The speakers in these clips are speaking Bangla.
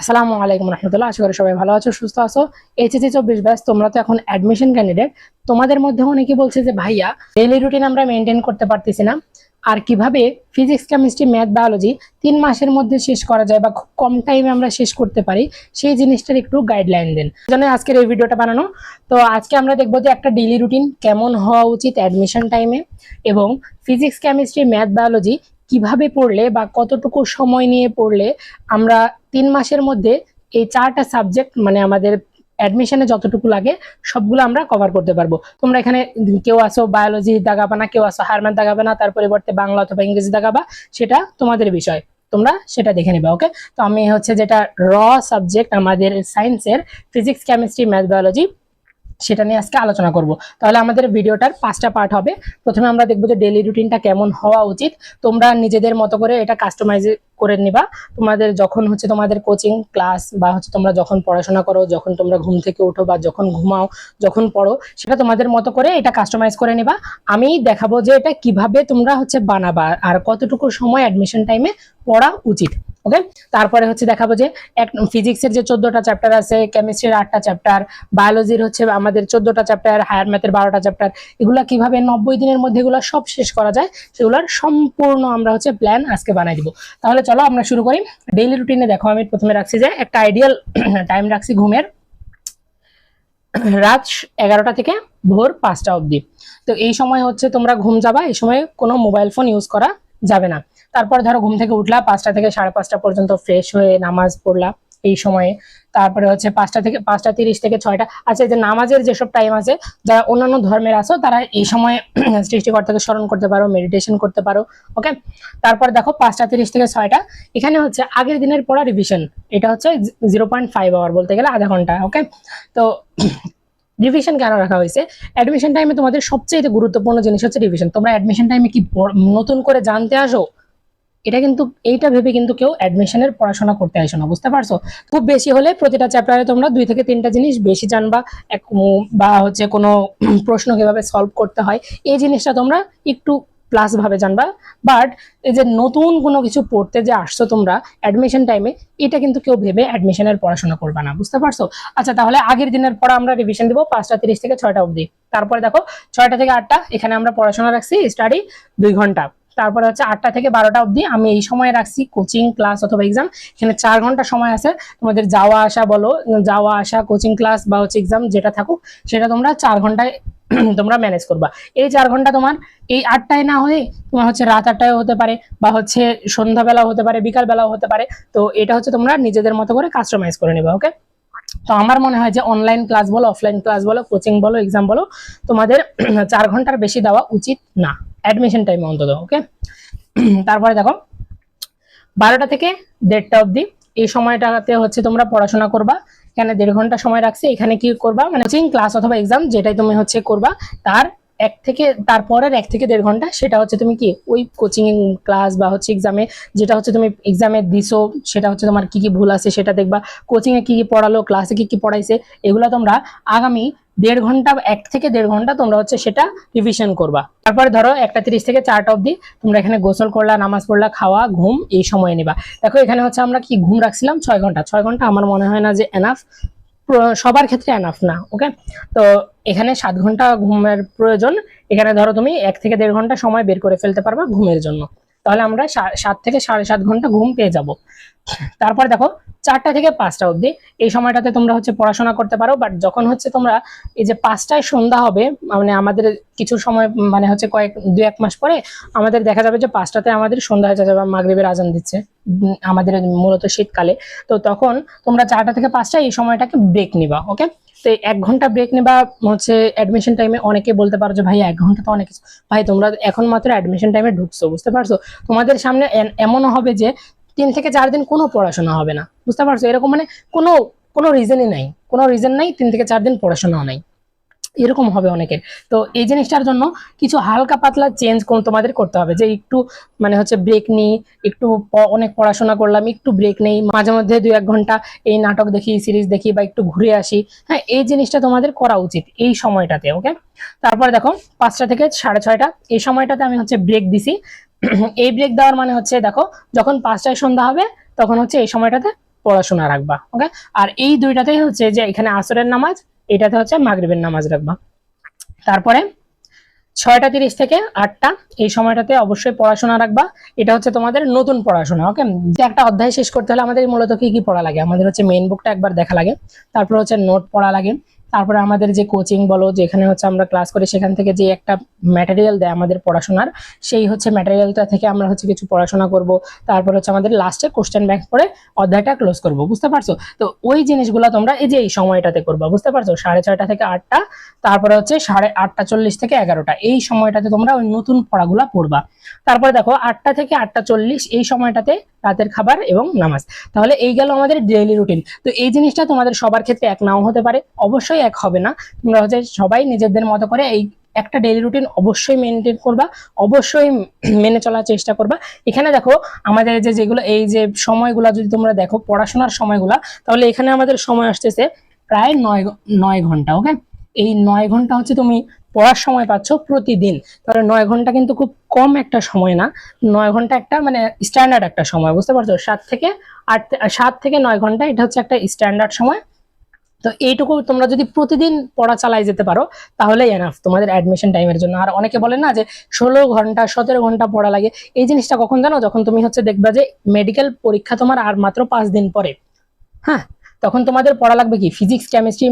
আসসালামু আলাইকুম রহমতুল্লাহ, আশা করি সবাই ভালো আছো, সুস্থ আছো। এইচএসসি চব্বিশ ব্যাচ তোমরা তো এখন অ্যাডমিশন ক্যান্ডিডেট তোমাদের মধ্যে অনেকে বলছে যে, ভাইয়া ডেইলি রুটিন আমরা মেনটেন করতে পারতেছি না। আর কীভাবে ফিজিক্স কেমিস্ট্রি ম্যাথ বায়োলজি তিন মাসের মধ্যে শেষ করা যায় বা খুব কম টাইমে আমরা শেষ করতে পারি, সেই জিনিসটার একটু গাইডলাইন দেন। জন্য আজকের এই ভিডিওটা বানানো। তো আজকে আমরা দেখব যে, একটা ডেইলি রুটিন কেমন হওয়া উচিত অ্যাডমিশন টাইমে এবং ফিজিক্স কেমিস্ট্রি ম্যাথ বায়োলজি কীভাবে পড়লে বা কতটুকু সময় নিয়ে পড়লে আমরা তিন মাসের মধ্যে এই চারটা সাবজেক্ট মানে আমাদের অ্যাডমিশনে যতটুকু লাগে, সবগুলো আমরা কভার করতে পারব। তোমরা এখানে কেউ আসো বায়োলজি দাগাবা না কেউ আসো হারম্যান দাগাবে না তার পরিবর্তে বাংলা অথবা ইংরেজি দাগাবা সেটা তোমাদের বিষয়। তোমরা সেটা দেখে নেবে ওকে তো আমি হচ্ছে যেটা র সাবজেক্ট আমাদের সায়েন্সের ফিজিক্স কেমিস্ট্রি ম্যাথ বায়োলজি সেটা নিয়ে আজকে আলোচনা করব। তাহলে আমাদের ভিডিওটার পাঁচটা পার্ট হবে। প্রথমে আমরা দেখব যে ডেলি রুটিনটা কেমন হওয়া উচিত। তোমরা নিজেদের মতো করে এটা কাস্টমাইজ করে নিবা। তোমাদের যখন হচ্ছে তোমাদের কোচিং ক্লাস বা হচ্ছে তোমরা যখন পড়াশোনা করো, যখন তোমরা ঘুম থেকে উঠো বা যখন ঘুমাও, যখন পড়ো, সেটা তোমাদের মতো করে এটা কাস্টমাইজ করে নিবা। আমি দেখাবো যে এটা কীভাবে তোমরা হচ্ছে বানাবা আর কতটুকু সময় অ্যাডমিশন টাইমে পড়া উচিত। ওকে তারপরে হচ্ছে দেখাবো যে এক ফিজিক্সের যে চোদ্দটা চ্যাপ্টার আছে কেমিস্ট্রির আটটা চ্যাপ্টার বায়োলজির হচ্ছে আমাদের চোদ্দটা চ্যাপ্টার হায়ার ম্যাথের বারোটা চ্যাপ্টার এগুলা কীভাবে নব্বই দিনের মধ্যে এগুলো সব শেষ করা যায়, সেগুলোর সম্পূর্ণ আমরা হচ্ছে প্ল্যান আজকে বানাই দিব। তাহলে চলো আমরা শুরু করি। ডেইলি রুটিনে দেখো, আমি প্রথমে রাখছি যে একটা আইডিয়াল টাইম রাখছি ঘুমের। রাত এগারোটা থেকে ভোর পাঁচটা অবধি। তো এই সময় হচ্ছে তোমরা ঘুম যাবা, এই সময় কোনো মোবাইল ফোন ইউজ করা যাবে না। তারপর ধরো ঘুম থেকে উঠলাম পাঁচটা থেকে সাড়ে পাঁচটা পর্যন্ত ফ্রেশ হয়ে নামাজ পড়লাম এই সময়ে। তারপরে হচ্ছে পাঁচটা থেকে, পাঁচটা তিরিশ থেকে ছয়টা আচ্ছা এই যে নামাজের যেসব টাইম আছে, যারা অন্যান্য ধর্মের আছো, তারা এই সময়ে সৃষ্টিকর্তাকে স্মরণ করতে পারো মেডিটেশন করতে পারো ওকে তারপর দেখো পাঁচটা তিরিশ থেকে ছয়টা, এখানে হচ্ছে আগের দিনের পড়া রিভিশন এটা হচ্ছে জিরো পয়েন্ট ফাইভ আওয়ার বলতে গেলে আধা ঘণ্টা ওকে তো রিভিশন কেন রাখা হয়েছে? অ্যাডমিশন টাইমে তোমাদের সবচেয়ে গুরুত্বপূর্ণ জিনিস হচ্ছে রিভিশন তোমরা অ্যাডমিশন টাইমে কি নতুন করে জানতে আসো? এটা কিন্তু, এইটা ভেবে কিন্তু কেউ অ্যাডমিশনের পড়াশোনা করতে আসো না, বুঝতে পারছ? খুব বেশি হলে প্রতিটা চ্যাপ্টারে তোমরা দুই থেকে তিনটা জিনিস বেশি জানবা, এক বা হচ্ছে কোনো প্রশ্ন কীভাবে সলভ করতে হয়, এই জিনিসটা তোমরা একটু প্লাস ভাবে জানবা। বাট এই যে নতুন কোনো কিছু পড়তে যে আসছো তোমরা অ্যাডমিশন টাইমে এটা কিন্তু কেউ ভেবে অ্যাডমিশনের পড়াশোনা করবে না, বুঝতে পারছ? আচ্ছা তাহলে আগের দিনের পর আমরা রিভিশন দেবো পাঁচটা তিরিশ থেকে ছয়টা অবধি। তারপরে দেখো, ছয়টা থেকে আটটা, এখানে আমরা পড়াশোনা রাখছি স্টাডি দুই ঘণ্টা। তারপরে হচ্ছে আটটা থেকে বারোটা অবধি আমি এই সময় রাখছি কোচিং ক্লাস অথবা এক্সাম এখানে চার ঘণ্টা সময় আছে। তোমাদের যাওয়া আসা বলো, যাওয়া আসা কোচিং ক্লাস বা হচ্ছে এক্সাম যেটা থাকুক, সেটা তোমরা চার ঘন্টায় তোমরা ম্যানেজ করবা। এই চার ঘণ্টা তোমার, এই আটটায় না হয়ে তোমার হচ্ছে রাত আটটায় হতে পারে বা হচ্ছে সন্ধ্যাবেলাও হতে পারে, বিকালবেলাও হতে পারে। তো এটা হচ্ছে তোমরা নিজেদের মতো করে কাস্টমাইজ করে নেবে ওকে তো আমার মনে হয় যে অনলাইন ক্লাস বলো অফলাইন ক্লাস বলো কোচিং বলো এক্সাম বলো, তোমাদের চার ঘণ্টার বেশি দেওয়া উচিত না। অ্যাডমিশন টাইমে অন্তত ওকে তারপরে দেখো, বারোটা থেকে দেড়টা অবধি, এই সময়টাতে হচ্ছে তোমরা পড়াশোনা করবা। এখানে দেড় ঘণ্টা সময় রাখছে, এখানে কি করবা? মানে কোচিং ক্লাস অথবা এক্সাম যেটাই তুমি হচ্ছে করবা, তার এক থেকে, তারপরের এক থেকে দেড় ঘণ্টা সেটা হচ্ছে তুমি কি ওই কোচিং ক্লাস বা হচ্ছে এক্সামে যেটা হচ্ছে তুমি এক্সামে দিছো, সেটা হচ্ছে তোমার কি কি ভুল আছে সেটা দেখবা। কোচিং এ কি কি পড়ালো ক্লাসে কি কি পড়াইছে, এগুলো তোমরা আগামী দেড় ঘণ্টা, এক থেকে দেড় ঘণ্টা তোমরা হচ্ছে সেটা রিভিশন করবা। তারপরে ধরো একটা তিরিশ থেকে চারটা অবধি তোমরা এখানে গোসল করলা, নামাজ পড়লা, খাওয়া, ঘুম এই সময় নেবা। দেখো এখানে হচ্ছে আমরা কি ঘুম রাখছিলাম ছয় ঘণ্টা। ছয় ঘণ্টা আমার মনে হয় না যে এনাফ সবার ক্ষেত্রে এনাফ না ওকে তো এখানে সাত ঘণ্টা ঘুমের প্রয়োজন। এখানে ধরো তুমি এক থেকে দেড় ঘণ্টা সময় বের করে ফেলতে পারবা ঘুমের জন্য। তাহলে আমরা সাত থেকে সাড়ে সাত ঘণ্টা ঘুম পেয়ে যাব। তারপর দেখো চারটা থেকে পাঁচটা অবধি। এই সময়টাতে তোমরা হচ্ছে পড়াশোনা করতে পারো বাট যখন হচ্ছে তোমরা এই যে পাঁচটায় সন্ধ্যা হবে মানে আমাদের কিছু সময় মানে হচ্ছে কয়েক দু এক মাস পরে আমাদের দেখা যাবে যে পাঁচটাতে আমাদের সন্ধ্যা হয়ে যাবে মাগরিবের আজান দিচ্ছে আমাদের মূলত শীতকালে। তো তখন তোমরা চারটা থেকে পাঁচটা এই সময়টাকে ব্রেক নিবা ওকে তো এক ঘণ্টা ব্রেক নেবা হচ্ছে অ্যাডমিশন টাইমে অনেকে বলতে পারো যে ভাই এক ঘণ্টা তো অনেক ভাই, তোমরা এখন মাত্র অ্যাডমিশন টাইমে ঢুকছো, বুঝতে পারছ? তোমাদের সামনে এমনও হবে যে, তিন থেকে চার দিন কোনো পড়াশোনা হবে না, বুঝতে পারছ? এরকম মানে কোনো কোনো রিজনই নাই, কোনো রিজন নাই, তিন থেকে চার দিন পড়াশোনাও নাই। এরকম হবে অনেকের। তো এই জিনিসটার জন্য কিছু হালকা পাতলা চেঞ্জ কোন তোমাদের করতে হবে। যে একটু মানে হচ্ছে ব্রেক নিই, একটু অনেক পড়াশোনা করলাম, একটু ব্রেক নেই, মাঝে মধ্যে দুই এক ঘণ্টা এই নাটক দেখি সিরিজ দেখি বা একটু ঘুরে আসি। হ্যাঁ এই জিনিসটা তোমাদের করা উচিত এই সময়টাতে ওকে তারপর দেখো পাঁচটা থেকে সাড়ে ছয়টা, এই সময়টাতে আমি হচ্ছে ব্রেক দিছি। এই ব্রেক দেওয়ার মানে হচ্ছে দেখো যখন পাঁচটায় সন্ধ্যা হবে, তখন হচ্ছে এই সময়টাতে পড়াশোনা রাখবা ওকে আর এই দুইটাতেই হচ্ছে যে এখানে আসরের নামাজ এটাতে হচ্ছে মাগরিবের নামাজ রাখবা। তারপরে ছয়টা তিরিশ থেকে আটটা, এই সময়টাতে অবশ্যই পড়াশোনা রাখবা। এটা হচ্ছে তোমাদের নতুন পড়াশোনা ওকে একটা অধ্যায় শেষ করতে হলে আমাদের মূলত কি কি পড়া লাগে? আমাদের হচ্ছে মেইন বুকটা একবার দেখা লাগে। তারপর হচ্ছে নোট পড়া লাগে। তারপরে আমাদের যে কোচিং বলো, যেখানে হচ্ছে আমরা ক্লাস করি, সেখান থেকে যে একটা ম্যাটেরিয়াল দেয় আমাদের পড়াশোনার, সেই হচ্ছে ম্যাটেরিয়ালটা থেকে আমরা হচ্ছে কিছু পড়াশোনা করব। তারপর হচ্ছে আমাদের লাস্টে কোশ্চেন ব্যাংক করে অধ্যায়টা ক্লোজ করব, বুঝতে পারছ? তো ওই জিনিসগুলো তোমরা এই যে এই সময়টাতে করবা, বুঝতে পারছ? সাড়ে ছয়টা থেকে আটটা, তারপরে হচ্ছে সাড়ে আটটা চল্লিশ থেকে এগারোটা, এই সময়টাতে তোমরা ওই নতুন পড়াগুলা পড়বা। তারপরে দেখো, আটটা থেকে আটটা চল্লিশ, এই সময়টাতে রাতের খাবার এবং নামাজ। তাহলে এই গেল আমাদের ডেইলি রুটিন তো এই জিনিসটা তোমাদের সবার ক্ষেত্রে এক নাও হতে পারে। অবশ্যই এক হবে না। তোমরা হচ্ছে সবাই নিজেদের মতো করে এই একটা ডেইলি রুটিন অবশ্যই মেনটেন করবা। অবশ্যই মেনে চলার চেষ্টা করবা। এখানে দেখো, আমাদের যে যেগুলো, এই যে সময়গুলো যদি তোমরা দেখো, পড়াশোনার সময়গুলা, তাহলে এখানে আমাদের সময় আসতেছে প্রায় নয় নয় ঘণ্টা ওকে এই নয় ঘণ্টা হচ্ছে তুমি পড়ার সময় পাচ্ছ প্রতিদিন। তাহলে নয় ঘণ্টা কিন্তু খুব কম একটা সময় না। নয় ঘণ্টা একটা মানে স্ট্যান্ডার্ড একটা সময়, বুঝতে পারছ? সাত থেকে আট, সাত থেকে নয় ঘণ্টা এটা হচ্ছে একটা স্ট্যান্ডার্ড সময়। তো এইটুকু তোমরা যদি প্রতিদিন পড়া চালাই যেতে পারো তাহলে এনাফ তোমাদের অ্যাডমিশন টাইমের জন্য। আর অনেকে বলে না যে ষোলো ঘণ্টা, সতেরো ঘণ্টা পড়া লাগে। এই জিনিসটা কখন জানো? যখন তুমি হচ্ছে দেখবা যে মেডিকেল পরীক্ষা তোমার আর মাত্র পাঁচ দিন পরে। হ্যাঁ? তখন তোমাদের পড়া লাগবে কি? ফিজিক্স কেমিস্ট্রি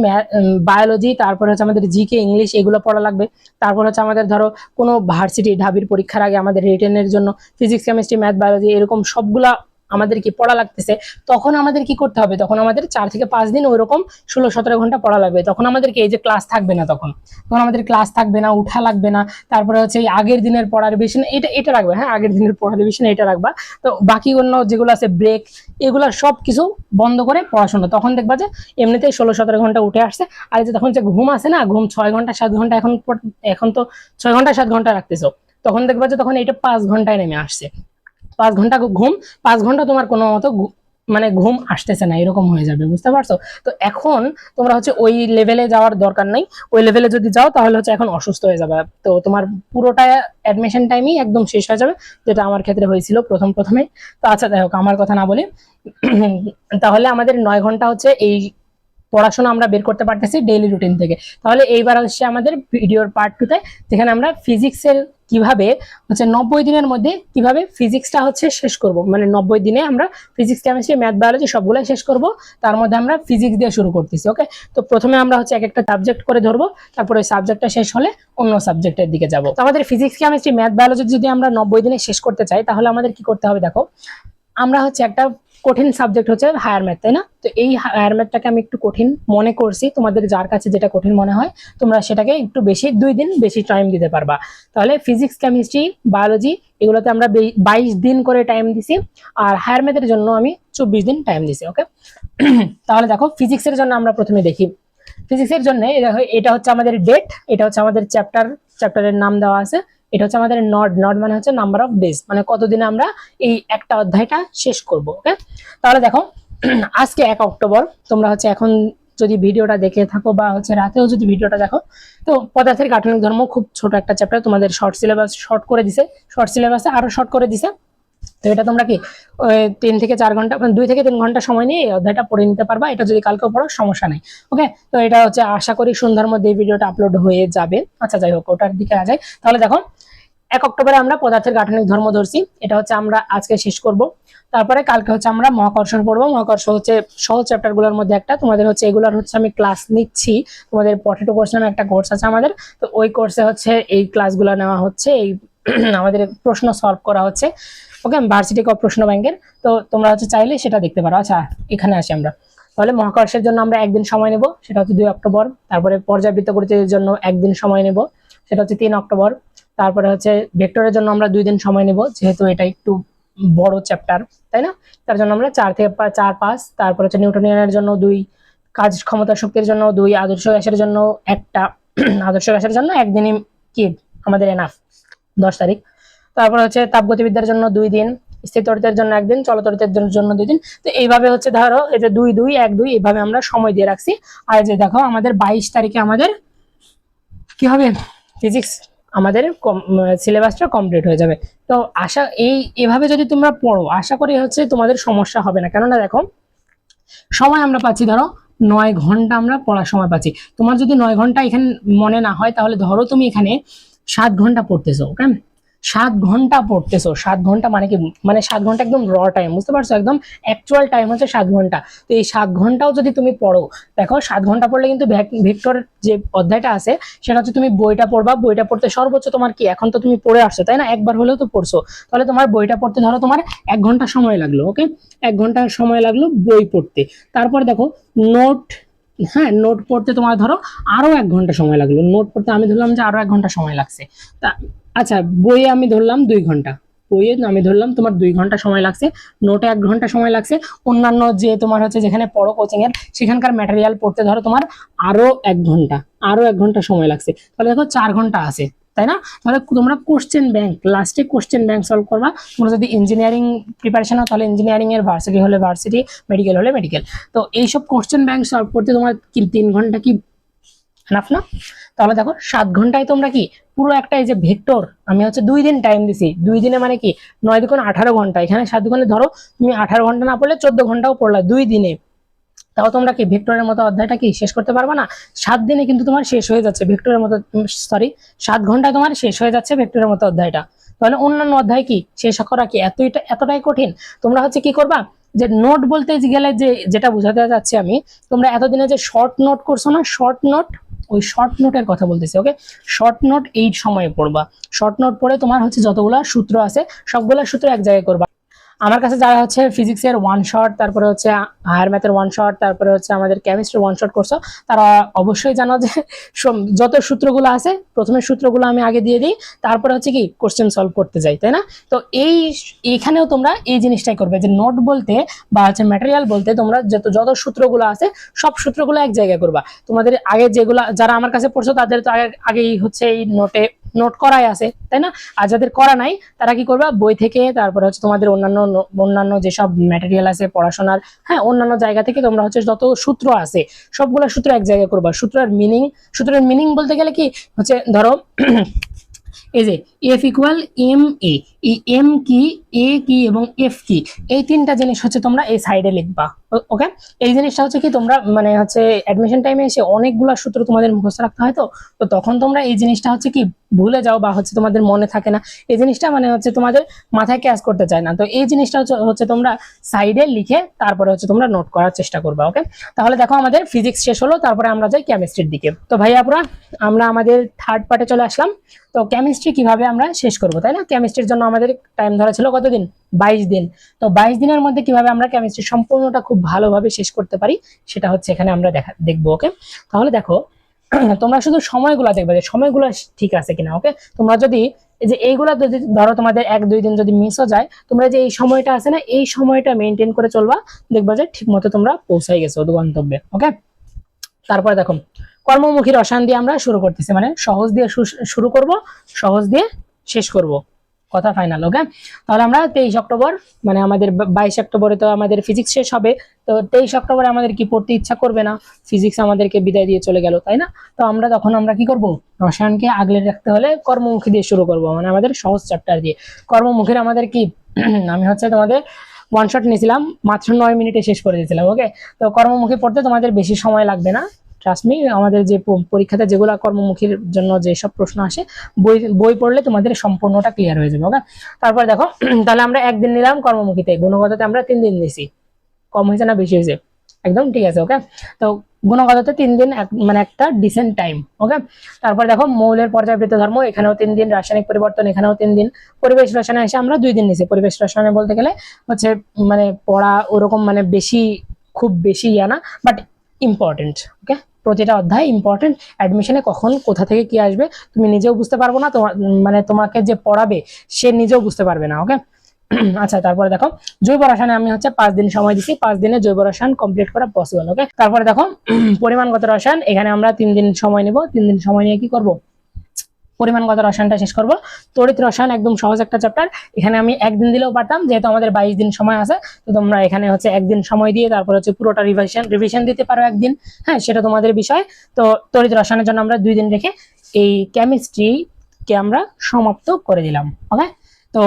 বায়োলজি তারপর হচ্ছে আমাদের জিকে ইংলিশ এগুলো পড়া লাগবে। তারপর হচ্ছে আমাদের ধরো কোনো ভার্সিটি ঢাবির পরীক্ষার আগে আমাদের রিটেনের জন্য ফিজিক্স কেমিস্ট্রি ম্যাথ বায়োলজি এরকম সবগুলা আমাদের কি পড়া লাগতেছে, তখন আমাদের কি করতে হবে? তখন আমাদের চার থেকে পাঁচ দিন ওইরকম ষোলো সতেরো ঘণ্টা পড়া লাগবে। তখন আমাদেরকে এই যে ক্লাস থাকবে না তখন। তখন আমাদের ক্লাস থাকবে না, উঠা লাগবে না। তারপরে হচ্ছে এই আগের দিনের পড়ার রিভিশন এটা এটা রাখবে হ্যাঁ আগের দিনের পড়ার রিভিশন এটা রাখবা। তো বাকি অন্য যেগুলো আছে ব্রেক এগুলো সব কিছু বন্ধ করে পড়াশোনা। তখন দেখবা যে এমনিতেই ষোলো সতেরো ঘণ্টা উঠে আসছে। আর যে তখন যে ঘুম আছে না, ঘুম ছয় ঘণ্টা, সাত ঘণ্টা, এখন এখন তো ছয় ঘণ্টা, সাত ঘণ্টা রাখতেছো। তখন দেখবা যে তখন এটা পাঁচ ঘন্টায় নেমে আসছে। পাঁচ ঘণ্টা ঘুম, পাঁচ ঘণ্টা তোমার কোনো মতো মানে ঘুম আসতেছে না, এরকম হয়ে যাবে, বুঝতে পারছ? তো এখন তোমরা হচ্ছে ওই লেভেলে যাওয়ার দরকার নাই। ওই লেভেলে যদি যাও, তাহলে হচ্ছে এখন অসুস্থ হয়ে যাবে। তো তোমার পুরোটা অ্যাডমিশন টাইমই একদম শেষ হয়ে যাবে, যেটা আমার ক্ষেত্রে হয়েছিল প্রথম প্রথমে। তো আচ্ছা যাই হোক, আমার কথা না বলি। তাহলে আমাদের নয় ঘণ্টা হচ্ছে এই পড়াশোনা আমরা বের করতে পারতেছি ডেইলি রুটিন থেকে। তাহলে এইবার হচ্ছে আমাদের ভিডিওর পার্ট টুতে যেখানে আমরা ফিজিক্সের কীভাবে হচ্ছে নব্বই দিনের মধ্যে কীভাবে ফিজিক্সটা হচ্ছে শেষ করব? মানে নব্বই দিনে আমরা ফিজিক্স কেমিস্ট্রি ম্যাথ বায়োলজি সবগুলোই শেষ করব, তার মধ্যে আমরা ফিজিক্স দিয়ে শুরু করতেছি ওকে তো প্রথমে আমরা হচ্ছে এক একটা সাবজেক্ট করে ধরবো, তারপরে ওই সাবজেক্টটা শেষ হলে অন্য সাবজেক্টের দিকে যাব। আমাদের ফিজিক্স কেমিস্ট্রি ম্যাথ বায়োলজি যদি আমরা নব্বই দিনে শেষ করতে চাই, তাহলে আমাদের কি করতে হবে দেখো? আমরা হচ্ছে একটা কঠিন সাবজেক্ট হচ্ছে হায়ার ম্যাথ তাই না? তো এই হায়ার ম্যাথটাকে আমি একটু কঠিন মনে করছি। তোমাদের যার কাছে যেটা কঠিন মনে হয়, তোমরা সেটাকে একটু বেশি, দুই দিন বেশি টাইম দিতে পারবা। তাহলে ফিজিক্স কেমিস্ট্রি বায়োলজি এগুলোতে আমরা বাইশ দিন করে টাইম দিছি। আর হায়ার ম্যাথের জন্য আমি চব্বিশ দিন টাইম দিছি ওকে তাহলে দেখো ফিজিক্সের জন্য আমরা প্রথমে দেখি। ফিজিক্সের জন্য, এটা হচ্ছে আমাদের ডেট এটা হচ্ছে আমাদের চ্যাপ্টার চ্যাপ্টারের নাম দেওয়া আছে। এটা হচ্ছে আমাদের নট নট মানে হচ্ছে নাম্বার অফ ডেজ মানে কতদিনে আমরা এই একটা অধ্যায়টা শেষ করব ওকে তাহলে দেখো, আজকে এক অক্টোবর, তোমরা হচ্ছে এখন যদি ভিডিওটা দেখে থাকো বা হচ্ছে রাতেও যদি ভিডিওটা দেখো, তো পদার্থের গাঠনিক ধর্ম খুব ছোট একটা চ্যাপ্টার তোমাদের শর্ট সিলেবাস শর্ট করে দিছে শর্ট সিলেবাসে আরও শর্ট করে দিছে। তো এটা তোমরা কি তিন থেকে চার ঘণ্টা মানে দুই থেকে তিন ঘণ্টা সময় নিয়ে এই অধ্যায়টা পড়ে নিতে পারবা। এটা যদি কালকেও পড়ো, সমস্যা নেই। ওকে তো এটা হচ্ছে আশা করি সন্ধ্যার মধ্যে এই ভিডিওটা আপলোড হয়ে যাবে। আচ্ছা যাই হোক, ওটার দিকে আ যাই। তাহলে দেখো, এক অক্টোবরে আমরা পদার্থের গাঠনিক ধর্ম ধরছি। এটা হচ্ছে আমরা আজকে শেষ করব। তারপরে কালকে হচ্ছে আমরা মহাকর্ষণ পড়ব। মহাকর্ষ হচ্ছে সহজ চ্যাপ্টারগুলোর মধ্যে একটা। তোমাদের হচ্ছে এগুলোর হচ্ছে আমি ক্লাস নিচ্ছি। তোমাদের পটেটো কোর্স নামে একটা কোর্স আছে আমাদের। তো ওই কোর্সে হচ্ছে এই ক্লাসগুলো নেওয়া হচ্ছে। এই আমাদের প্রশ্ন সলভ করা হচ্ছে। ওকে ভার্সিটি কপ প্রশ্ন ব্যাংকের তো তোমরা হচ্ছে চাইলে সেটা দেখতে পারো। আচ্ছা এখানে আসি আমরা। তাহলে মহাকর্ষের জন্য আমরা একদিন সময় নেব। সেটা হচ্ছে দুই অক্টোবর। তারপরে পর্যাবৃত্ত গণিতের জন্য একদিন সময় নেব। সেটা হচ্ছে তিন অক্টোবর। তারপরে হচ্ছে ভেক্টরের জন্য আমরা দুই দিন সময় নেব। যেহেতু এটা একটু বড় চ্যাপ্টার তাই না? তার জন্য আমরা চার থেকে চার পাঁচ। তারপর হচ্ছে নিউটনিয়ানের জন্য দুই। কাজ ক্ষমতা শক্তির জন্য দুই। আদর্শ গ্যাসের জন্য একটা। আদর্শ গ্যাসের জন্য একদিনই কি? আমাদের এনাফ দশ তারিখ। তারপর হচ্ছে তাপগতিবিদ্যার জন্য দুই দিন স্থিতরিতের জন্য একদিন চলতরিতের জন্য দুই দিন। তো এইভাবে হচ্ছে ধরো, এই যে দুই দুই, এক, দুই, এইভাবে আমরা সময় দিয়ে রাখছি। আর যে দেখো, আমাদের বাইশ তারিখে আমাদের কি হবে? ফিজিক্স আমাদের সিলেবাসটা কমপ্লিট হয়ে যাবে। তো আশা, এই, এভাবে যদি তোমরা পড়ো, আশা করি হচ্ছে তোমাদের সমস্যা হবে না। কেননা দেখো, সময় আমরা পাচ্ছি ধরো, নয় ঘণ্টা আমরা পড়ার সময় পাচ্ছি। তোমার যদি নয় ঘণ্টা এখানে মনে না হয়, তাহলে ধরো তুমি এখানে সাত ঘণ্টা পড়তেছো ওকে সাত ঘণ্টা পড়তেছো, সাত ঘণ্টা মানে কি? মানে সাত ঘণ্টা একদম র টাইম বুঝতে পারছ? একদম অ্যাকচুয়াল টাইম হচ্ছে সাত ঘণ্টা। তো এই সাত ঘন্টাও যদি তুমি পড়ো, দেখো সাত ঘণ্টা পড়লে কিন্তু ভেক্টর যে অধ্যায়টা আছে, সেটা হচ্ছে তুমি বইটা পড়বা, বইটা পড়তে সর্বোচ্চ তোমার কি? এখন তো তুমি পড়ে আসছো, তাই না? একবার হলেও তো পড়ছো। তাহলে তোমার বইটা পড়তে ধরো তোমার এক ঘণ্টা সময় লাগল ওকে এক ঘণ্টা সময় লাগল বই পড়তে। তারপর দেখো নোট হ্যাঁ নোট পড়তে তোমার ধরো আরও এক ঘণ্টা সময় লাগল। নোট পড়তে আমি ধরলাম যে আরও এক ঘণ্টা সময় লাগছে। তা আচ্ছা বইয়ে আমি ধরলাম দুই ঘণ্টা। বইয়ে আমি ধরলাম তোমার দুই ঘণ্টা সময় লাগছে নোটে এক ঘণ্টা সময় লাগছে। অন্যান্য যে তোমার হচ্ছে যেখানে পড়ো কোচিংয়ের সেখানকার ম্যাটেরিয়াল পড়তে ধরো তোমার আরও এক ঘণ্টা আরও এক ঘণ্টা সময় লাগছে। তাহলে দেখো চার ঘণ্টা আছে। তাই না? তাহলে তোমরা কোশ্চেন ব্যাংক লাস্টে কোশ্চেন ব্যাংক সলভ করবা। তোমরা যদি ইঞ্জিনিয়ারিং প্রিপারেশন হয় তাহলে ইঞ্জিনিয়ারিং এর ভার্সিটি হলে ভার্সিটি মেডিকেল হলে মেডিকেল তো এইসব কোশ্চেন ব্যাংক সলভ করতে তোমার কি তিন ঘণ্টা কি এনাফ না? তাহলে দেখো, সাত ঘন্টায় তোমরা কি পুরো একটা এই যে ভেক্টর আমি হচ্ছে দুই দিন টাইম দিছি। দুই দিনে মানে কি? নয় দুগুণ আঠারো ঘণ্টা। এখানে সাত দুগুণে ধরো, তুমি আঠারো ঘণ্টা না পড়লে চোদ্দ ঘন্টাও পড়লা দুই দিনে। তাও তোমরা কি ভেক্টরের মতো অধ্যায়টা কি শেষ করতে পারবে না? সাত দিনে কিন্তু তোমার শেষ হয়ে যাচ্ছে ভেক্টরের মতো সরি সাত ঘন্টায় তোমার শেষ হয়ে যাচ্ছে ভেক্টরের মতো অধ্যায়টা। তাহলে অন্যান্য অধ্যায় কি? শেষ করা কি এতই এতটাই কঠিন? তোমরা হচ্ছে কি করবা? যে নোট বলতে গেলে যে, যেটা বোঝাতে যাচ্ছি আমি, তোমরা এতদিনে যে শর্ট নোট করছ না শর্ট নোট ওই শর্ট নোটের কথা বলতেছি ওকে শর্ট নোট এই সময়ে পড়বা। শর্ট নোট পড়ে তোমার হচ্ছে যতগুলা সূত্র আছে, সবগুলা সূত্র এক জায়গায় করবা। আমার কাছে যারা হচ্ছে ফিজিক্সের ওয়ান শট তারপরে হচ্ছে হায়ার ম্যাথের ওয়ান শট তারপরে হচ্ছে আমাদের কেমিস্ট্রি ওয়ান শট করছ, তারা অবশ্যই জানো যে যত সূত্রগুলো আছে, প্রথমে সূত্রগুলো আমি আগে দিয়ে দিই, তারপরে হচ্ছে কি কোশ্চেন সলভ করতে যাই, তাই না? তো এই এখানেও তোমরা এই জিনিসটাই করবে যে নোট বলতে বা হচ্ছে ম্যাটেরিয়াল বলতে তোমরা যত যত সূত্রগুলো আছে, সব সূত্রগুলো এক জায়গায় করবা। তোমাদের আগে যেগুলা, যারা আমার কাছে পড়ছো, তাদের তো আগে, আগেই হচ্ছে এই নোটে নোট করাই আছে, তাই না? আর যাদের করা নাই, তারা কি করবা? বই থেকে, তারপরে হচ্ছে তোমাদের অন্যান্য অন্যান্য যেসব ম্যাটেরিয়াল আছে, পড়াশোনার হ্যাঁ অন্যান্য জায়গা থেকে তোমরা হচ্ছে যত সূত্র আছে, সবগুলো সূত্র এক জায়গায় করবা। সূত্রের মিনিং সূত্রের মিনিং বলতে গেলে কি? হচ্ছে ধরো, এই যে F equal M A M কি এ কি এবং এফ কি, এই তিনটা জিনিস হচ্ছে তোমরা এই সাইডে লিখবা। ওকে এই জিনিসটা হচ্ছে কি, তোমরা মানে হচ্ছে অ্যাডমিশন টাইমে এসে অনেকগুলা সূত্র তোমাদের মুখস্থ রাখতে হয় তো? তো তখন তোমরা এই জিনিসটা হচ্ছে কি, ভুলে যাও বা হচ্ছে তোমাদের মনে থাকে না। এই জিনিসটা মানে হচ্ছে তোমাদের মাথায় ক্যাচ করতে চায় না। তো এই জিনিসটা হচ্ছে তোমরা সাইডে লিখে তারপরে হচ্ছে তোমরা নোট করার চেষ্টা করবা ওকে তাহলে দেখো আমাদের ফিজিক্স শেষ হলো, তারপরে আমরা যাই কেমিস্ট্রির দিকে। তো ভাইয়া পুরা আমরা আমাদের থার্ড পার্টে চলে আসলাম। তো কেমিস্ট্রি কীভাবে আমরা শেষ করব, তাই না? কেমিস্ট্রির জন্য আমাদের টাইম ধরা ছিল কতদিন? বাইশ দিন। তো বাইশ দিনের মধ্যে কীভাবে আমরা কেমিস্ট্রি সম্পূর্ণটা খুব ভালোভাবে শেষ করতে পারি, সেটা হচ্ছে এখানে আমরা দেখা, দেখব, ওকে? তাহলে দেখো, তোমরা শুধু সময়গুলো দেখবে যে সময়গুলো ঠিক আছে কিনা, ওকে? তোমরা যদি যে এইগুলা যদি ধরো তোমাদের এক, দুই দিন যদি মিসও যায়, তোমরা যে এই সময়টা আছে না, এই সময়টা মেনটেন করে চলবা, দেখবা যে ঠিক মতো তোমরা পৌঁছাই গেছো গন্তব্যে, ওকে? তারপরে দেখো, কর্মমুখী রসায়ন দিয়ে আমরা শুরু করতেছি মানে সহজ দিয়ে শুরু করব, সহজ দিয়ে শেষ করব। কথা ফাইনাল ওকে তাহলে আমরা তেইশ অক্টোবর মানে আমাদের বাইশ অক্টোবরে তো আমাদের ফিজিক্স শেষ হবে, তো তেইশ অক্টোবরে আমাদের কি পড়তে ইচ্ছা করবে না? ফিজিক্স আমাদেরকে বিদায় দিয়ে চলে গেল, তাই না? তো আমরা তখন আমরা কি করব? রসায়নকে আগলে রাখতে হলে কর্মমুখী দিয়ে শুরু করব মানে আমাদের সহজ চ্যাপ্টার দিয়ে। কর্মমুখীর আমাদের কি? আমি হচ্ছে তোমাদের ওয়ান শট নিয়েছিলাম, মাত্র নয় মিনিটে শেষ করে দিয়েছিলাম ওকে তো কর্মমুখী পড়তে তোমাদের বেশি সময় লাগবে না। ট্রাস্ট মি আমাদের যে পরীক্ষাতে যেগুলো কর্মমুখীর জন্য যেসব প্রশ্ন আসে, বই বই পড়লে তোমাদের সম্পূর্ণটা ক্লিয়ার হয়ে যাবে ওকে তারপর দেখো, তাহলে আমরা একদিন নিলাম কর্মমুখীতে, গুণগততে আমরা তিন দিন নিছি। কম হয়েছে না বেশি হয়েছে? একদম ঠিক আছে ওকে তো গুণগততে তিন দিন মানে একটা ডিসেন্ট টাইম ওকে তারপর দেখো, মৌলের পর্যায়বৃত্ত ধর্ম, এখানেও তিন দিন, রাসায়নিক পরিবর্তন, এখানেও তিন দিন। পরিবেশ রসায়নে এসে আমরা দুই দিন নিছি। পরিবেশ রসায়নে বলতে গেলে হচ্ছে মানে পড়া ওরকম মানে বেশি, খুব বেশি ইয়া না বাট ইম্পর্টেন্ট ওকে প্রতিটা অধ্যায় ইম্পর্টেন্ট অ্যাডমিশনে কখন, কোথা থেকে কি আসবে, তুমি নিজেও বুঝতে পারব না তোমার মানে তোমাকে যে পড়াবে, সে নিজেও বুঝতে পারবে না ওকে আচ্ছা তারপরে দেখো, জৈব রসায়নে আমি হচ্ছে পাঁচ দিন সময় দিচ্ছি পাঁচ দিনে জৈব রসায়ন কমপ্লিট করা পসিবল ওকে তারপরে দেখো, পরিমাণগত রসায়ন, এখানে আমরা তিন দিন সময় নেব, তিন দিন সময় নিয়ে কি করব? পরিমাণগত রসায়নটা শেষ করব। তড়িৎ রসায়ন একদম সহজ একটা চ্যাপ্টার এখানে আমি একদিন দিলেও পারতাম, যেহেতু আমাদের বাইশ দিন সময় আছে, তো তোমরা এখানে হচ্ছে একদিন সময় দিয়ে তারপর হচ্ছে পুরোটা রিভিশন রিভিশন দিতে পারো একদিন। হ্যাঁ সেটা তোমাদের বিষয়। তো তড়িৎ রসায়নের জন্য আমরা দুই দিন রেখে এই কেমিস্ট্রিকে আমরা সমাপ্ত করে দিলাম ওকে তো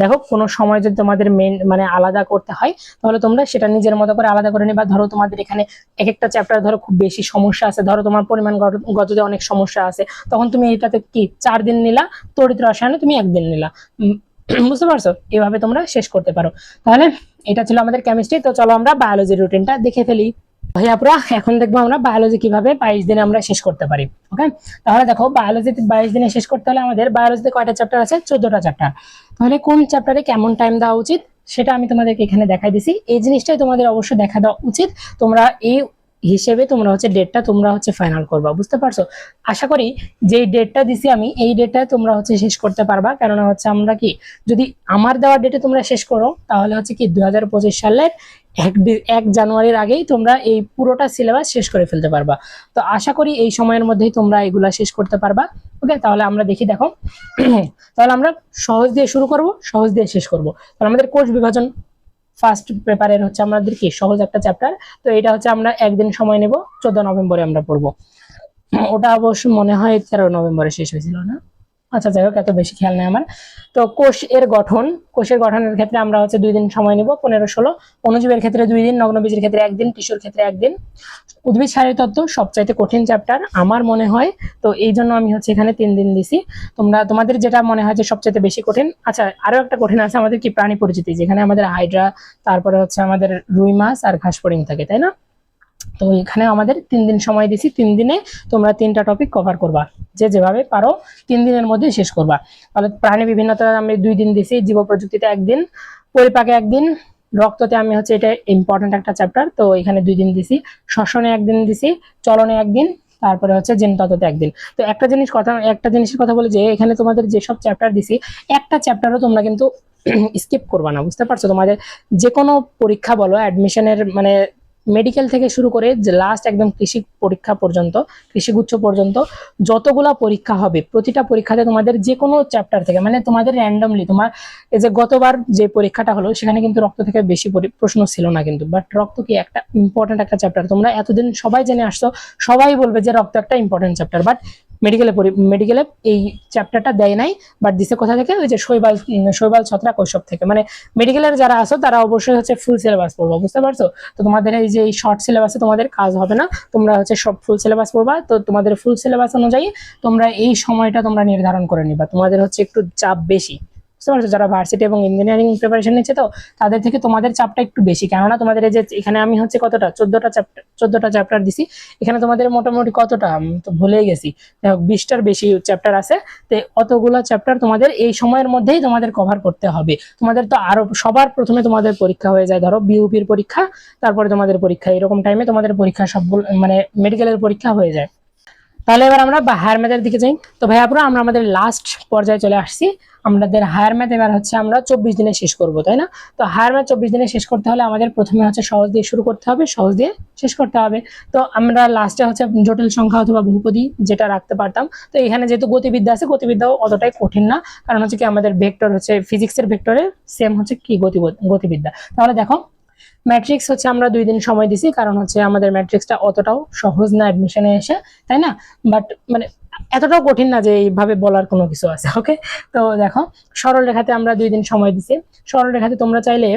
দেখো, কোনো সময় যদি তোমাদের মেন মানে আলাদা করতে হয়, তাহলে তোমরা সেটা নিজের মতো করে আলাদা করে নিবা। ধরো তোমাদের এখানে এক একটা চ্যাপ্টার ধরো খুব বেশি সমস্যা আছে। ধরো তোমার পরিমাণ গততে অনেক সমস্যা আছে। তখন তুমি এটাতে কি, চার দিন নিলা, তড়িৎ রসায়নে তুমি একদিন নিলা। বুঝতে পারছ? এভাবে তোমরা শেষ করতে পারো। তাহলে এটা ছিল আমাদের কেমিস্ট্রি তো চলো আমরা বায়োলজির রুটিনটা দেখে ফেলি। ভাইয়াপুরা এখন দেখব আমরা বায়োলজি কীভাবে বাইশ দিনে আমরা শেষ করতে পারি। ওকে তাহলে দেখো বায়োলজিতে বাইশ দিনে শেষ করতে হলে আমাদের বায়োলজিতে কয়টা চ্যাপ্টার আছে? চোদ্দটা চ্যাপ্টার তাহলে কোন চ্যাপ্টারে কেমন টাইম দেওয়া উচিত, সেটা আমি তোমাদেরকে এখানে দেখাই দিছি। এই জিনিসটাই তোমাদের অবশ্যই দেখা দেওয়া উচিত। তোমরা এই হিসেবে তোমরা হচ্ছে ডেটটা তোমরা হচ্ছে ফাইনাল করবা, বুঝতে পারছ? আশা করি যে ডেটটা দিছি আমি, এই ডেটটা তোমরা হচ্ছে শেষ করতে পারবা। কেননা হচ্ছে আমরা কি, যদি আমার দেওয়া ডেটে তোমরা শেষ করো, তাহলে হচ্ছে কি দু হাজার পঁচিশ সালের এক এক জানুয়ারির আগেই তোমরা এই পুরোটা সিলেবাস শেষ করে ফেলতে পারবা। তো আশা করি এই সময়ের মধ্যেই তোমরা এগুলা শেষ করতে পারবা। ওকে, তাহলে আমরা দেখি, দেখো। তাহলে আমরা সহজ দিয়ে শুরু করব, সহজ দিয়ে শেষ করব। তাহলে আমাদের কোর্স বিভাজন ফার্স্ট পেপারের হচ্ছে আমাদের কি? সহজ একটা চ্যাপ্টার তো এটা হচ্ছে আমরা একদিন সময় নেব, চোদ্দ নভেম্বরে আমরা পড়ব। ওটা অবশ্য মনে হয় তেরো নভেম্বরে শেষ হয়েছিল না? আচ্ছা যাই হোক, এত বেশি খেয়াল নেই আমার। তো কোষ এর গঠন, কোষের গঠনের ক্ষেত্রে আমরা হচ্ছে দুই দিন সময় নেব, পনেরো, ষোলো। অনুজীবের ক্ষেত্রে দুই দিন, নগ্নবীজের ক্ষেত্রে একদিন টিস্যুর ক্ষেত্রে একদিন উদ্ভিদ শারীর তত্ত্ব সবচাইতে কঠিন চ্যাপ্টার আমার মনে হয়। তো এই জন্য আমি হচ্ছে এখানে তিন দিন দিছি। তোমরা, তোমাদের যেটা মনে হয় যে সবচাইতে বেশি কঠিন আচ্ছা আরও একটা কঠিন আছে আমাদের কি প্রাণী পরিচিতি, যেখানে আমাদের হাইড্রা, তারপরে হচ্ছে আমাদের রুই মাছ আর ঘাস ঘাসফড়িং থাকে, তাই না? তো এখানে আমাদের তিন দিন সময় দিছি, তিন দিনে তোমরা তিনটা টপিক কভার করবা। যে যেভাবে পারো তিন দিনের মধ্যে শেষ করবা। তাহলে প্রাণী বিভিন্নতা আমি দুই দিন দিছি, জীব প্রযুক্তিতে একদিন, পরিপাকে একদিন, রক্ততে আমি হচ্ছে এটা ইম্পর্টেন্ট একটা চ্যাপ্টার তো এখানে দুই দিন দিছি, শ্বসনে একদিন দিছি, চলনে একদিন, তারপরে হচ্ছে জেন তত্ত্বতে একদিন। তো একটা জিনিস কথা, একটা জিনিসের কথা বলে যে, এখানে তোমাদের যেসব চ্যাপ্টার দিছি, একটা চ্যাপ্টারও তোমরা কিন্তু স্কিপ করবা না, বুঝতে পারছ? তোমাদের যে কোনো পরীক্ষা বলো অ্যাডমিশনের মানে মেডিকেল থেকে শুরু করে যে লাস্ট একদম কৃষি পরীক্ষা পর্যন্ত কৃষিগুচ্ছ পর্যন্ত যতগুলা পরীক্ষা হবে, প্রতিটা পরীক্ষাতে তোমাদের যে কোনো চ্যাপ্টার থেকে মানে তোমাদের র্যান্ডমলি তোমার এই যে গতবার যে পরীক্ষাটা হলো, সেখানে কিন্তু রক্ত থেকে বেশি পরি- প্রশ্ন ছিল না কিন্তু বাট রক্ত কি একটা ইম্পর্টেন্ট একটা চ্যাপ্টার তোমরা এতদিন সবাই জেনে আসছো, সবাই বলবে যে রক্ত একটা ইম্পর্টেন্ট চ্যাপ্টার বাট মেডিকেলে মেডিকেলে এই চ্যাপ্টারটা দেয় নাই বাট দিছে কোথা থেকে? ওই যে শৈবাল শৈবাল ছত্রাক ওইসব থেকে। মানে মেডিকেলের যারা আসো তারা অবশ্যই হচ্ছে ফুল সিলেবাস পড়ব, বুঝতে পারছ? তো তোমাদের এই যে এই শর্ট সিলেবাসে তোমাদের কাজ হবে না, তোমরা হচ্ছে সব ফুল সিলেবাস পড়বা। তো তোমাদের ফুল সিলেবাস অনুযায়ী তোমরা এই সময়টা তোমরা নির্ধারণ করে নিবা। তোমাদের হচ্ছে একটু চাপ বেশি। বুঝতে পারছ? যারা ভার্সিটি এবং ইঞ্জিনিয়ারিং প্রিপারেশন নিচ্ছে তো, তাদের থেকে তোমাদের চাপটা একটু বেশি। কেননা তোমাদের এই যে, এখানে আমি হচ্ছে কতটা? চোদ্দটা চ্যাপ্টার চোদ্দটা চ্যাপ্টার দিছি। এখানে তোমাদের মোটামুটি কতটা? আমি তো ভুলেই গেছি। বিশটার বেশি চ্যাপ্টার আছে। তো অতগুলো চ্যাপ্টার তোমাদের এই সময়ের মধ্যেই তোমাদের কভার করতে হবে। তোমাদের তো আরও সবার প্রথমে তোমাদের পরীক্ষা হয়ে যায়। ধরো বিউপির পরীক্ষা, তারপরে তোমাদের পরীক্ষা। এরকম টাইমে তোমাদের পরীক্ষা সবগুলো মানে মেডিকেলের পরীক্ষা হয়ে যায়। তাহলে এবার আমরা হায়ার ম্যাথের দিকে যাই। তো ভাইয়া পুরো আমরা আমাদের লাস্ট পর্যায়ে চলে আসছি। আমাদের হায়ার ম্যাথ এবার হচ্ছে আমরা চব্বিশ দিনে শেষ করব, তাই না? তো হায়ার ম্যাথ চব্বিশ দিনে শেষ করতে হলে আমাদের প্রথমে হচ্ছে সহজ দিয়ে শুরু করতে হবে, সহজ দিয়ে শেষ করতে হবে। তো আমরা লাস্টে হচ্ছে জটিল সংখ্যা অথবা বহুপদী যেটা রাখতে পারতাম। তো এখানে যেহেতু গতিবিদ্যা আছে, গতিবিদ্যাও অতটাই কঠিন না। কারণ হচ্ছে কি আমাদের ভেক্টর হচ্ছে ফিজিক্সের ভেক্টরে সেম হচ্ছে কি গতি গতিবিদ্যা। তাহলে দেখো ম্যাট্রিক্স হচ্ছে আমরা দুই দিন সময় দিছি, কারণ হচ্ছে আমাদের ম্যাট্রিক্সটা অতটাও সহজ না অ্যাডমিশনে এসে, তাই না? বাট মানে এতটাও কঠিন না যে এইভাবে বলার কোনো কিছু আছে ওকে তো দেখো, সরল রেখাতে আমরা দুই দিন সময় দিছি। সরল রেখাতে তোমরা চাইলে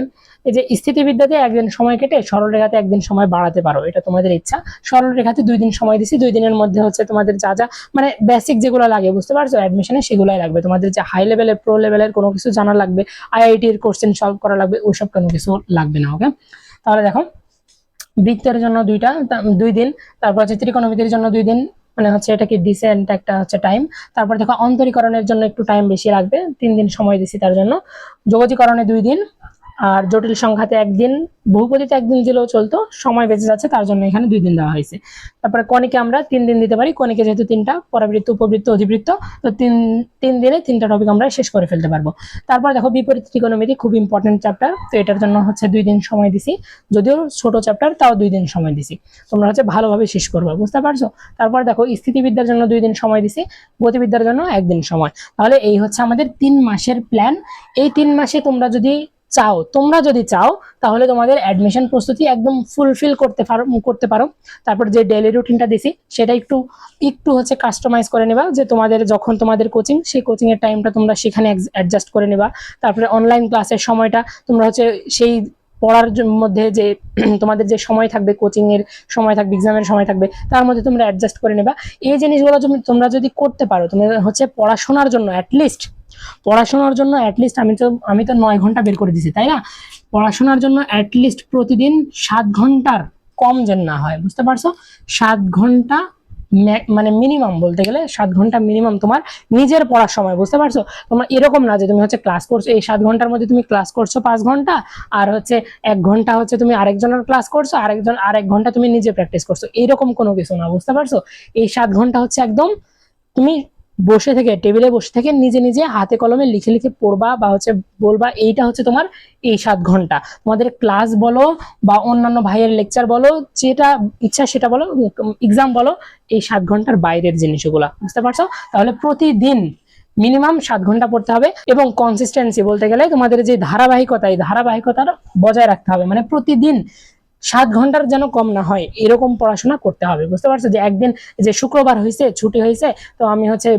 এই যে স্থিতিবিদ্যাতে একদিন সময় কেটে সরল রেখাতে একদিন সময় বাড়াতে পারো, এটা তোমাদের ইচ্ছা। সরল রেখাতে দুই দিন সময় দিছি, দুই দিনের মধ্যে হচ্ছে তোমাদের যা যা মানে বেসিক যেগুলো লাগে, বুঝতে পারছ? অ্যাডমিশনে সেগুলাই লাগবে। তোমাদের যে হাই লেভেলের প্রো লেভেলের কোনো কিছু জানা লাগবে আইআইটির কোশ্চেন সলভ করা লাগবে, ওইসব কোনো কিছু লাগবে না ওকে তাহলে দেখো, বৃত্তের জন্য দুইটা দুই দিন, তারপর হচ্ছে ত্রিকোণমিতির জন্য দুই দিন মানে হচ্ছে এটা কি ডিসেন্ট একটা হচ্ছে টাইম তারপর দেখো অন্তরীকরণের জন্য একটু টাইম বেশি লাগবে, তিন দিন সময় দিছি তার জন্য। যোগজীকরণে দুই দিন আর জটিল সংখ্যাতে একদিন বহুপদীতে একদিন দিলেও চলতো, সময় বেঁচে যাচ্ছে, তার জন্য এখানে দুই দিন দেওয়া হয়েছে। তারপরে কণিকে আমরা তিন দিন দিতে পারি, কণিকে যেহেতু তিনটা, পরাবৃত্ত, উপবৃত্ত, অধিবৃত্ত, তো তিন তিন দিনে তিনটা টপিক আমরা শেষ করে ফেলতে পারব। তারপর দেখো বিপরীত ত্রিকোণমিতি, খুব ইম্পর্টেন্ট চ্যাপ্টার তো এটার জন্য হচ্ছে দুই দিন সময় দিছি। যদিও ছোট চ্যাপ্টার তাও দুই দিন সময় দিছি। তোমরা হচ্ছে ভালোভাবে শেষ করবে, বুঝতে পারছ? তারপর দেখো স্থিতিবিদ্যার জন্য দুই দিন সময় দিছি, গতিবিদ্যার জন্য একদিন সময়। তাহলে এই হচ্ছে আমাদের তিন মাসের প্ল্যান এই তিন মাসে তোমরা যদি চাও, তোমরা যদি চাও, তাহলে তোমাদের অ্যাডমিশন প্রস্তুতি একদম ফুলফিল করতে পারো করতে পারো। তারপর যে ডেলি রুটিনটা দিছি, সেটা একটু একটু হচ্ছে কাস্টমাইজ করে নেবা, যে তোমাদের যখন তোমাদের কোচিং সেই কোচিংয়ের টাইমটা তোমরা সেখানে অ্যাডজাস্ট করে নেবা। তারপরে অনলাইন ক্লাসের সময়টা, তোমরা হচ্ছে সেই পড়ার মধ্যে যে, তোমাদের যে সময় থাকবে কোচিং এর সময় থাকবে এক্সামের সময় থাকবে, তার মধ্যে তোমরা অ্যাডজাস্ট করে নেবা। এই জিনিসগুলো তুমি- তোমরা যদি করতে পারো তুমি হচ্ছে পড়াশোনার জন্য অ্যাটলিস্ট পড়াশোনার জন্য অ্যাটলিস্ট আমি তো আমি তো নয় ঘণ্টা বের করে দিছি, তাই না? পড়াশোনার জন্য অ্যাটলিস্ট প্রতিদিন সাত ঘণ্টার কম যেন না হয়, বুঝতে পারছ? সাত ঘণ্টা মানে মিনিমাম বলতে গেলে সাত ঘণ্টা মিনিমাম তোমার নিজের পড়ার সময়, বুঝতে পারছ? তোমার এরকম না যে তুমি হচ্ছে ক্লাস করছ, এই সাত ঘণ্টার মধ্যে তুমি ক্লাস করছ পাঁচ ঘণ্টা, আর হচ্ছে এক ঘণ্টা হচ্ছে তুমি আরেকজনের ক্লাস করছ, আরেকজন, আরেক ঘণ্টা তুমি নিজে প্র্যাকটিস করছ, এরকম কোনো কিছু না, বুঝতে পারছ? এই সাত ঘণ্টা হচ্ছে একদম তুমি বসে থেকে, টেবিলে বসে থেকে নিজে নিজে হাতে কলমে লিখে লিখে পড়বা বা হচ্ছে বলবা, এইটা হচ্ছে তোমার এই সাত ঘণ্টা। তোমাদের ক্লাস বলো বা অন্যান্য ভাইয়ের লেকচার বলো, যেটা ইচ্ছা সেটা বলো এক্সাম বলো, এই সাত ঘণ্টার বাইরের জিনিসগুলো। বুঝতে পারছ? তাহলে প্রতিদিন মিনিমাম সাত ঘণ্টা পড়তে হবে এবং কনসিস্টেন্সি বলতে গেলে তোমাদের যে ধারাবাহিকতা, এই ধারাবাহিকতাটা বজায় রাখতে হবে। মানে প্রতিদিন সাত ঘণ্টার যেন কম না হয়, এরকম পড়াশোনা করতে হবে। বুঝতে পারছ? যে একদিন যে শুক্রবার হয়েছে ছুটি হয়েছে তো আমি হচ্ছে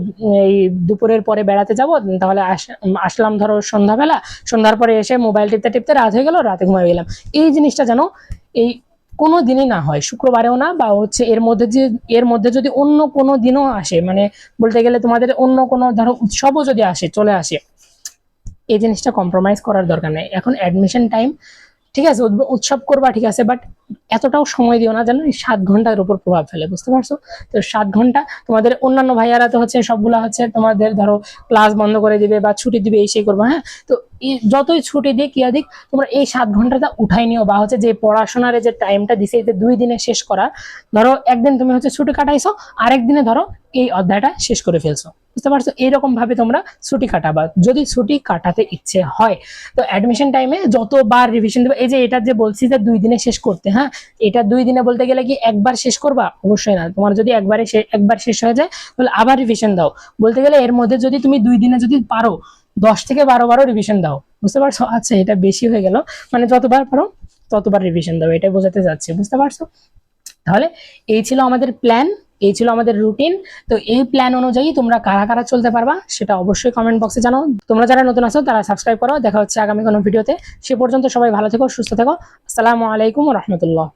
এই দুপুরের পরে বেড়াতে যাব, তাহলে আস- আসলাম ধরো সন্ধ্যাবেলা, সন্ধ্যার পরে এসে মোবাইল টিপতে টিপতে রাত হয়ে গেল, রাতে ঘুমিয়ে গেলাম। এই জিনিসটা যেন এই কোনো দিনই না হয়, শুক্রবারেও না, বা হচ্ছে এর মধ্যে যে, এর মধ্যে যদি অন্য কোনো দিনও আসে মানে বলতে গেলে তোমাদের অন্য কোনো ধরো উৎসবও যদি আসে, চলে আসে, এই জিনিসটা কম্প্রোমাইজ করার দরকার নেই। এখন অ্যাডমিশন টাইম ঠিক আছে উৎসব করবা ঠিক আছে বাট এতটাও সময় দিও না যেন সাত ঘণ্টার উপর প্রভাব ফেলে, বুঝতে পারছ? তো সাত ঘণ্টা তোমাদের অন্যান্য ভাইয়ারা তো হচ্ছে, সবগুলা হচ্ছে তোমাদের ধরো ক্লাস বন্ধ করে দিবে বা ছুটি দিবে, এই সেই করব হ্যাঁ? তো যতই ছুটি দিক কি দিক, তোমরা এই সাত ঘন্টাটা উঠাই নিও বা হচ্ছে যে পড়াশোনার যে টাইমটা দিছে, এই যে দুই দিনে শেষ করা, ধরো একদিন তুমি হচ্ছে ছুটি কাটাইছো, আরেক দিনে ধরো এই অধ্যায়টা শেষ করে ফেলছো, বুঝতে পারছ? এরকম ভাবে তোমরা ছুটি কাটাবা, যদি ছুটি কাটাতে ইচ্ছে হয়। তো অ্যাডমিশন টাইমে যতবার রিভিশন দেবে, এই যে এটা যে বলছি যে দুই দিনে শেষ করতে হ্যাঁ? এটা দুই দিনে বলতে গেলে কি একবার শেষ করবা? অবশ্যই না। তোমার যদি একবারে একবার শেষ হয়ে যায়, তাহলে আবার রিভিশন দাও। বলতে গেলে এর মধ্যে যদি তুমি দুই দিনে যদি পারো, দশ থেকে বারো বারো রিভিশন দাও। বুঝতে পারছ? আচ্ছা এটা বেশি হয়ে গেল। মানে যতবার পারো, ততবার রিভিশন দাও। এটা বোঝাতে যাচ্ছে বুঝতে পারছ? তাহলে এই ছিল আমাদের প্ল্যান এই ছিল আমাদের রুটিন তো এই প্ল্যান অনুযায়ী তোমরা কারা কারা চলতে পারবা, সেটা অবশ্যই কমেন্ট বক্সে জানো তোমরা যারা নতুন আছো, তারা সাবস্ক্রাইব করো। দেখা হচ্ছে আগামী কোনো ভিডিওতে সে পর্যন্ত সবাই ভালো থেকো, সুস্থ থেকো। আসসালামু আলাইকুম রহমতুল্লাহ।